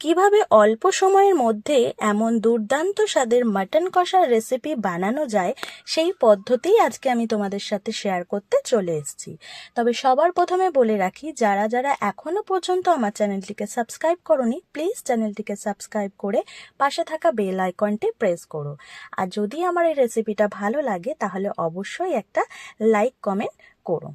কীভাবে অল্প সময়ের মধ্যে এমন দুর্দান্ত স্বাদের মাটন কষার রেসিপি বানানো যায় সেই পদ্ধতি আজকে আমি তোমাদের সাথে শেয়ার করতে চলে এসেছি। তবে সবার প্রথমে বলে রাখি, যারা যারা এখনও পর্যন্ত আমার চ্যানেলটিকে সাবস্ক্রাইব করনি প্লিজ চ্যানেলটিকে সাবস্ক্রাইব করে পাশে থাকা বেল আইকনটি প্রেস করো। আর যদি আমার এই রেসিপিটা ভালো লাগে, তাহলে অবশ্যই একটা লাইক কমেন্ট করো।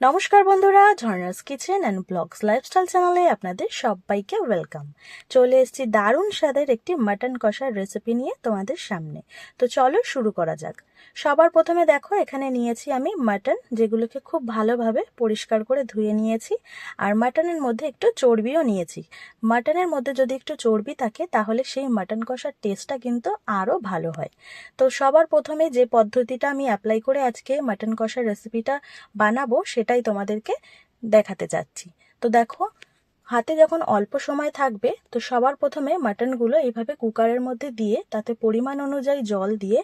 নমস্কার বন্ধুরা Jharna's kitchen and vlogs lifestyle চ্যানেলে আপনাদের সবাইকে ওয়েলকাম চলে এসেছি দারুণ স্বাদের একটি মাটন কষার রেসিপি নিয়ে তোমাদের সামনে। তো চলো শুরু করা যাক। সবার প্রথমে দেখো, এখানে নিয়েছি আমি মাটন যেগুলোকে খুব ভালোভাবে পরিষ্কার করে ধুয়ে নিয়েছি। আর মাটনের মধ্যে একটু চর্বিও নিয়েছি। মাটনের মধ্যে যদি একটু চর্বি থাকে, তাহলে সেই মাটন কষার টেস্টটা কিন্তু আরও ভালো হয়। তো সবার প্রথমে যে পদ্ধতিটা আমি অ্যাপ্লাই করে আজকে মাটন কষার রেসিপিটা বানাবো সেটাই তোমাদেরকে দেখাতে চাচ্ছি তো দেখো, হাতে যখন অল্প সময় থাকবে, তো সবার প্রথমে মাটনগুলো এইভাবে কুকারের মধ্যে দিয়ে, তাতে পরিমাণ অনুযায়ী জল দিয়ে,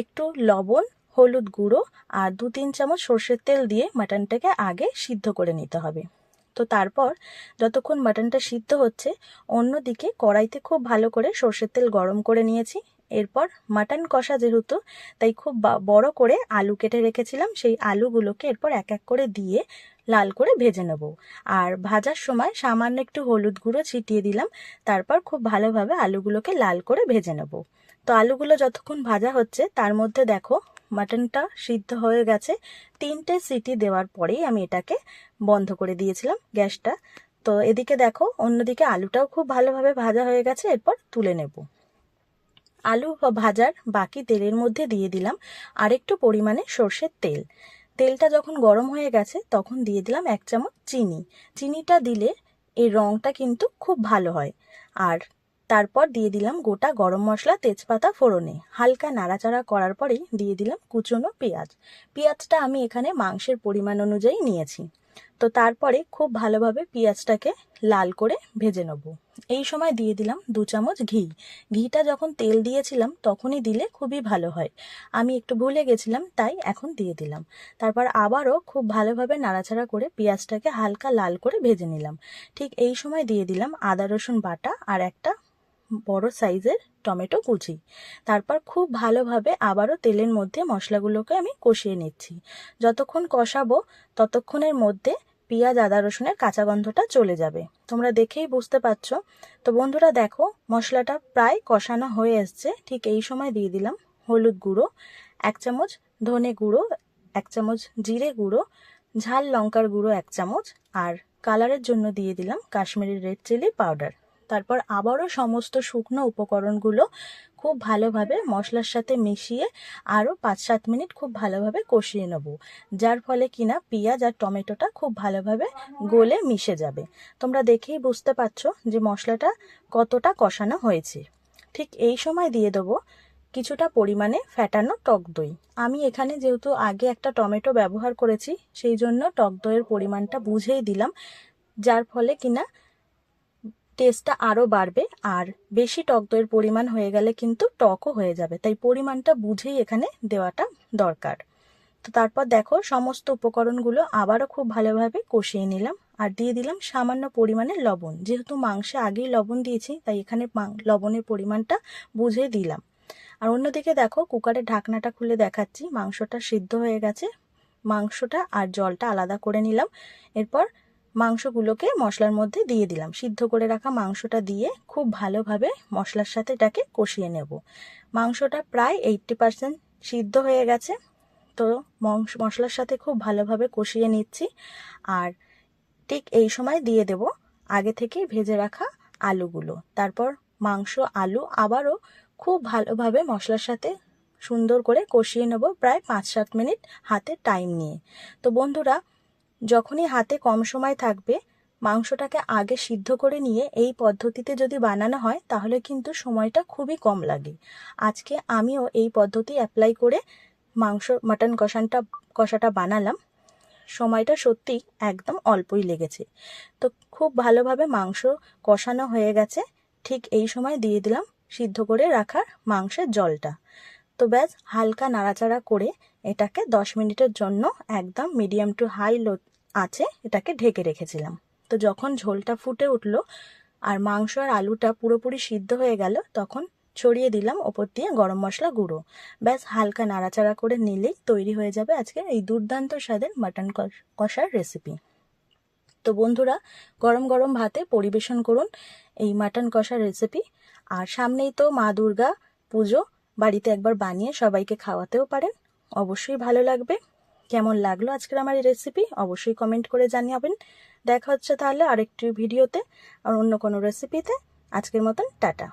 একটু লবণ, হলুদ গুঁড়ো আর দু তিন চামচ সর্ষের তেল দিয়ে মাটনটাকে আগে সিদ্ধ করে নিতে হবে। তো তারপর যতক্ষণ মাটনটা সিদ্ধ হচ্ছে, অন্যদিকে কড়াইতে খুব ভালো করে সর্ষের তেল গরম করে নিয়েছি। এরপর মাটন কষা যেহেতু, তাই খুব বড় করে আলু কেটে রেখেছিলাম, সেই আলুগুলোকে এরপর এক এক করে দিয়ে লাল করে ভেজে নেব। আর ভাজার সময় সামান্য একটু হলুদ গুঁড়ো ছিটিয়ে দিলাম, তারপর খুব ভালোভাবে আলুগুলোকে লাল করে ভেজে নেব। তো আলুগুলো যতক্ষণ ভাজা হচ্ছে, তার মধ্যে দেখো মাটনটা সিদ্ধ হয়ে গেছে। তিনটে সিটি দেওয়ার পরেই আমি এটাকে বন্ধ করে দিয়েছিলাম গ্যাসটা। তো এদিকে দেখো, অন্যদিকে আলুটাও খুব ভালোভাবে ভাজা হয়ে গেছে, এরপর তুলে নেব। আলু ভাজার বাকি তেলের মধ্যে দিয়ে দিলাম আরেকটু পরিমাণে সর্ষের তেল। তেলটা যখন গরম হয়ে গেছে, তখন দিয়ে দিলাম এক চামচ চিনি। চিনিটা দিলে এর রঙটা কিন্তু খুব ভালো হয়। আর তারপর দিয়ে দিলাম গোটা গরম মশলা তেজপাতা ফোড়নে। হালকা নাড়াচাড়া করার পরেই দিয়ে দিলাম কুচনো পেঁয়াজ। পেঁয়াজটা আমি এখানে মাংসের পরিমাণ অনুযায়ী নিয়েছি। তো তারপরে খুব ভালোভাবে পেঁয়াজটাকে লাল করে ভেজে নেব। এই সময় দিয়ে দিলাম দু চামচ ঘি। ঘিটা যখন তেল দিয়েছিলাম তখনই দিলে খুবই ভালো হয়। আমি একটু ভুলে গেছিলাম, তাই এখন দিয়ে দিলাম। তারপর আবারও খুব ভালোভাবে নাড়াচাড়া করে পেঁয়াজটাকে হালকা লাল করে ভেজে নিলাম। ঠিক এই সময় দিয়ে দিলাম আদা রসুন বাটা আর একটা বড় সাইজের টমেটো কুচি। তারপর খুব ভালোভাবে আবারও তেলের মধ্যে মশলাগুলোকে আমি কষিয়ে নিচ্ছি। যতক্ষণ কষাবো, ততক্ষণের মধ্যে পেঁয়াজ, আদা, রসুনের কাঁচা গন্ধটা চলে যাবে। তোমরা দেখেই বুঝতে পারছ। তো বন্ধুরা দেখো, মশলাটা প্রায় কষানো হয়ে এসছে। ঠিক এই সময় দিয়ে দিলাম হলুদ গুঁড়ো, এক চামচ ধনে গুঁড়ো, এক চামচ জিরে গুঁড়ো, ঝাল লঙ্কার গুঁড়ো এক চামচ, আর কালারের জন্য দিয়ে দিলাম কাশ্মীরি রেড চিলি পাউডার। তারপর আবারও সমস্ত শুকনো উপকরণগুলো খুব ভালোভাবে মশলার সাথে মিশিয়ে আরও পাঁচ সাত মিনিট খুব ভালোভাবে কষিয়ে নেব, যার ফলে কিনা পেঁয়াজ আর টমেটোটা খুব ভালোভাবে গলে মিশে যাবে। তোমরা দেখেই বুঝতে পারছ যে মশলাটা কতটা কষানো হয়েছে। ঠিক এই সময় দিয়ে দেবো কিছুটা পরিমাণে ফ্যাটানো টক দই। আমি এখানে যেহেতু আগে একটা টমেটো ব্যবহার করেছি, সেই জন্য টক দইয়ের পরিমাণটা বুঝেই দিলাম, যার ফলে কিনা টেস্টটা আরও বাড়বে, আর বেশি টক দইয়ের পরিমাণ হয়ে গেলে কিন্তু টকও হয়ে যাবে। তাই পরিমাণটা বুঝেই এখানে দেওয়াটা দরকার। তো তারপর দেখো, সমস্ত উপকরণগুলো আবারও খুব ভালোভাবে কষিয়ে নিলাম, আর দিয়ে দিলাম সামান্য পরিমাণে লবণ। যেহেতু মাংসে আগেই লবণ দিয়েছি, তাই এখানে লবণের পরিমাণটা বুঝে দিলাম। আর অন্যদিকে দেখো কুকারের ঢাকনাটা খুলে দেখাচ্ছি, মাংসটা সিদ্ধ হয়ে গেছে। মাংসটা আর জলটা আলাদা করে নিলাম। এরপর মাংসগুলোকে মশলার মধ্যে দিয়ে দিলাম। সিদ্ধ করে রাখা মাংসটা দিয়ে খুব ভালোভাবে মশলার সাথে এটাকে কষিয়ে নেব। মাংসটা প্রায় এইটটি পারসেন্ট সিদ্ধ হয়ে গেছে। তো মশলার সাথে খুব ভালোভাবে কষিয়ে নিচ্ছি। আর ঠিক এই সময় দিয়ে দেব আগে থেকে ভেজে রাখা আলুগুলো। তারপর মাংস, আলু আবারও খুব ভালোভাবে মশলার সাথে সুন্দর করে কষিয়ে নেব প্রায় পাঁচ সাত মিনিট হাতে টাইম নিয়ে। তো বন্ধুরা যখনই হাতে কম সময় থাকবে, মাংসটাকে আগে সিদ্ধ করে নিয়ে এই পদ্ধতিতে যদি বানানো হয়, তাহলে কিন্তু সময়টা খুবই কম লাগে। আজকে আমিও এই পদ্ধতি অ্যাপ্লাই করে মাংস মাটন কষানটা, কষাটা বানালাম। সময়টা সত্যি একদম অল্পই লেগেছে। তো খুব ভালোভাবে মাংস কষানো হয়ে গেছে। ঠিক এই সময় দিয়ে দিলাম সিদ্ধ করে রাখার মাংসের জলটা। তো ব্যাস, হালকা নাড়াচাড়া করে এটাকে দশ মিনিটের জন্য একদম মিডিয়াম টু হাই লো আছে, এটাকে ঢেকে রেখেছিলাম। তো যখন ঝোলটা ফুটে উঠল আর মাংস আর আলুটা পুরোপুরি সিদ্ধ হয়ে গেল, তখন ছড়িয়ে দিলাম ওপর দিয়ে গরম মশলা গুঁড়ো। ব্যাস, হালকা নাড়াচাড়া করে নিলেই তৈরি হয়ে যাবে আজকের এই দুর্দান্ত স্বাদের মাটন কষার রেসিপি তো বন্ধুরা, গরম গরম ভাতে পরিবেশন করুন এই মাটন কষার রেসিপি আর সামনেই তো মা দুর্গা পুজো বাড়িতে একবার বানিয়ে সবাইকে খাওয়াতেও পারেন। অবশ্যই ভালো লাগবে। কেমন লাগল আজকের আমার এই রেসিপি অবশ্যই কমেন্ট করে জানাবেন। দেখা হচ্ছে তাহলে আরেকটি ভিডিওতে আর অন্য কোনো রেসিপিতে আজকের মতন টাটা।